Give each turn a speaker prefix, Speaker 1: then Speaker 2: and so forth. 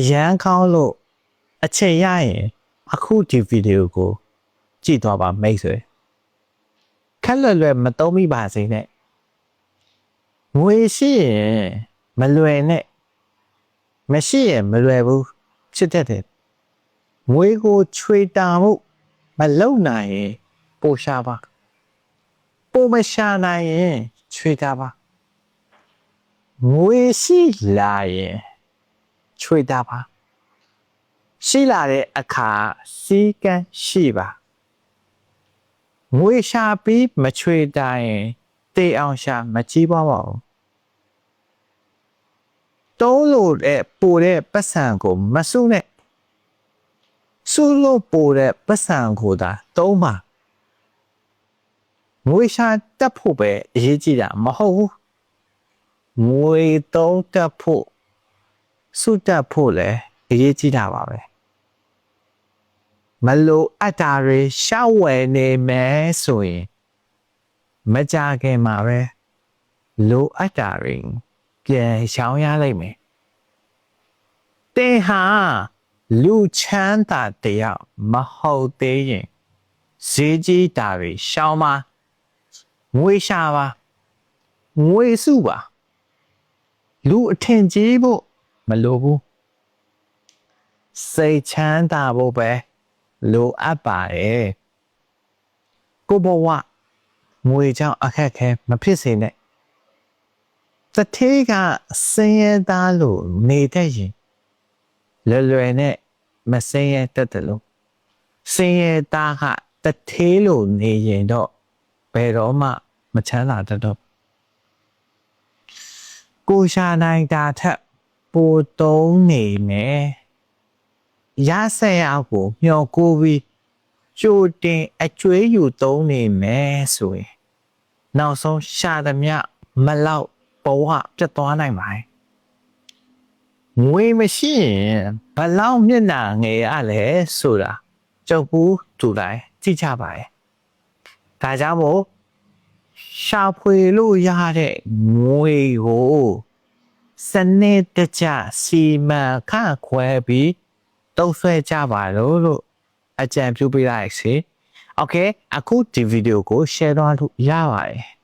Speaker 1: အရန်ကောင်းလို့အချိန်ရရင်အခုဒီဗီဒီယိုကိုကြည့်သွားပါမိတ်ဆွေခက်လွယ်လွယ်မတုံးမိပါစေနဲ့ငွေရှိရင်မလွယ်နဲ့မရှိရင်မလွယ်ဘူးဖြစ်တတ်တယ်ငွေကိုချွေတာမှုမလုံနိုင်ရင်ပိုရှာပါပိုမရှာနိုင်ရင်ချွေတာပါငွေရှိလာရင် ချွေတာပါရှိလာတဲ့အခါစီကံရှိပါငွေရှာပြီးမချွေတာရင်တေအောင်ရှာမကြည့်ပါပါဘူးတုံးလို့တဲ့ပိုတဲ့ပတ်စံကိုမစုနဲ့စုလို့ပိုတဲ့ပတ်စံကိုသာတုံးပါငွေရှာတက်ဖို့ပဲအရေးကြီးတာမဟုတ်ဘူးငွေတုံးတက်ဖို့ စုတက်ဖို့လည်းအရေးကြီးတာပါပဲမလိုအပ်တာတွေရှောက်ဝယ်နေမယ်ဆိုရင်မကြခင်မှာပဲလိုအပ်တာတွေပြန်ရှောင်ရလိမ့်မယ်တင်ဟာလူချမ်းသာတယောက်မဟုတ်သေးရင်ဈေးကြီးတာတွေရှောင်ပါငွေရှာပါငွေစုပါလူအထင်ကြီးဖို့ မလိုဘူးစိတ်ချမ်းသာဖို့ပဲလိုအပ်ပါတယ်ကိုဘဝငွေကြောင့်အခက်ခဲမဖြစ်စေနဲ့တထေးကစင်ရသားလို့နေတတ်ရင်လွယ်လွယ်နဲ့မစင်ရတတ်တယ်လို့စင်ရသားကတထေးလို့နေရင်တော့ဘယ်တော့မှမချမ်းသာတတ်တော့ကိုရှာနိုင်တာထက် ပိုတုံးနေမယ်ရဆက်ရကိုမျောကိုပြီးကြိုတင်အကျွေးယူသုံးနေမယ်ဆိုရင်နောက်ဆုံးရှာသမျှမလောက်ဘဝပြတ်သွားနိုင်ပါတယ်ငွေမရှိရင်ဘလောက်မျက်နှာငယ်ရလဲဆိုတာကြုတ်ဘူးသူတိုင်းကြည့်ကြပါရဲ့ဒါကြောင့်မို့ရှာဖွေလို့ရတဲ့ငွေကို စနစ်တကျစီမံခန့်ခွဲပြီးတုံ့ဆွဲကြပါလို့လို့အကြံပြုပေးလိုက်စေ။ Okay အခုဒီဗီဒီယိုကို share သွားလို့ရပါတယ်။